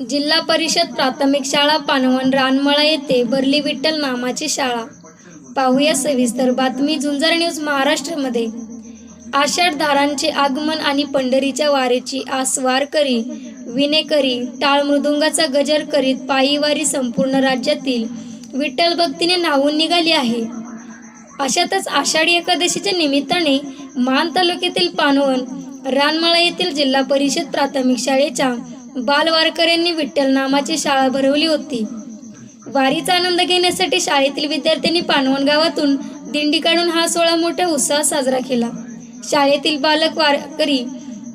जिल्हा परिषद प्राथमिक शाळा पानवण रानमळा येथे भरली विठ्ठल नामाची शाळा. पाहूया सविस्तर बातमी झुंजार न्यूज महाराष्ट्रामध्ये. आषाढ धारांचे आगमन आणि पंढरीच्या वारेची आस्वार करी विनेकरी टाळ मृदुंगाचा गजर करीत पायीवारी संपूर्ण राज्यातील विठ्ठल भक्तीने नावून निघाली आहे. अशातच आषाढी एकादशीच्या निमित्ताने मान तालुक्यातील पानवण रानमळा येथील जिल्हा परिषद प्राथमिक शाळेच्या बालवारकऱ्यांनी विठ्ठल नामाची शाळा भरवली होती. वारीचा आनंद घेण्यासाठी शाळेतील विद्यार्थ्यांनी पानवण गावातून दिंडी काढून हा सोहळा मोठ्या उत्साहात साजरा केला. शाळेतील बालक वारकरी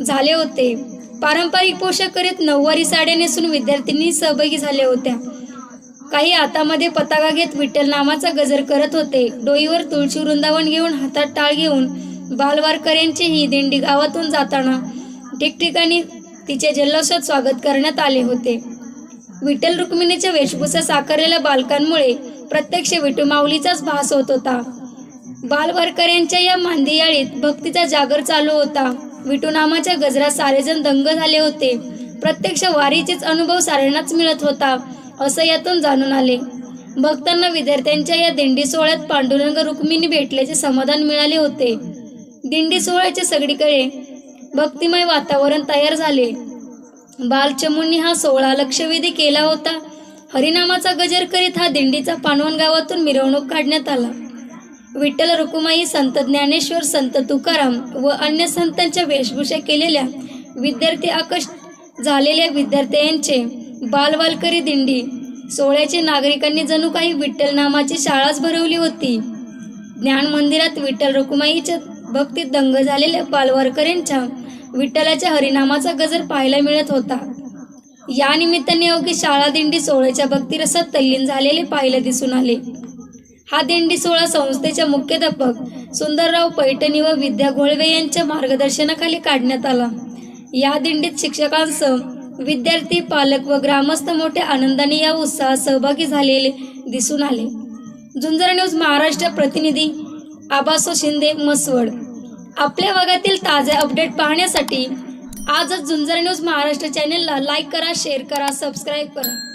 झाले होते. पारंपरिक पोशाख करीत नऊवारी साड्या नेसून विद्यार्थ्यांनी सहभागी झाल्या होत्या. काही हातामध्ये पताका घेत विठ्ठल नामाचा गजर करत होते. डोईवर तुळशी वृंदावन घेऊन हातात टाळ घेऊन बालवारकऱ्यांची ही दिंडी गावातून जाताना ठिकठिकाणी तिचे जल्लोषात स्वागत करण्यात आले होते. विठ्ठल रुक्मिणीच्या वेशभूषा साकारलेल्या बालकांमुळे प्रत्यक्ष विठू माऊलीचाच भास होत होता. बालवारकऱ्यांच्या या मांदियाळीत भक्तीचा जागर चालू होता. विठू नामाच्या गजरात सारेजण दंग झाले होते. प्रत्यक्ष वारीचेच अनुभव साऱ्यांनाच मिळत होता असं यातून जाणून आले. भक्तांना विद्यार्थ्यांच्या या दिंडी सोहळ्यात पांडुरंग रुक्मिणी भेटल्याचे समाधान मिळाले होते. दिंडी सोहळ्याचे सगळीकडे भक्तिमय वातावरण तयार झाले. बालचमुंनी हा सोहळा लक्षवेधी केला होता. हरिनामाचा गजर करीत हा दिंडीचा पानवण गावातून मिरवणूक काढण्यात आला. विठ्ठल रुकुमाई संत ज्ञानेश्वर संत तुकाराम व अन्य संतांच्या वेशभूषा केलेल्या विद्यार्थी आकर्ष झालेल्या विद्यार्थ्यांचे बालवालकरी दिंडी सोहळ्याचे नागरिकांनी जणू काही विठ्ठल नामाची शाळाच भरवली होती. ज्ञान मंदिरात विठ्ठल रुकुमाईच्या भक्तीत दंग झालेल्या बालवारकऱ्यांच्या विठ्ठलाच्या हरिनामाचा गजर पाहायला मिळत होता. या निमित्ताने अवघी शाळा दिंडी सोहळ्याच्या भक्तिरसात तल्लीन झालेले पाहायला दिसून आले. हा दिंडी सोहळा संस्थेच्या मुख्याध्यापक सुंदरराव पैठणी व विद्या घोळवे यांच्या मार्गदर्शनाखाली काढण्यात आला. या दिंडीत शिक्षकांसह विद्यार्थी पालक व ग्रामस्थ मोठ्या आनंदाने या उत्साहात सहभागी झालेले दिसून आले. झुंजर न्यूज महाराष्ट्र प्रतिनिधी आबासो शिंदे मसवड आपल्या भागातील ताजे अपडेट पाहण्यासाठी आजच झुंजर न्यूज महाराष्ट्र चॅनेलला लाईक करा शेअर करा सबस्क्राईब करा.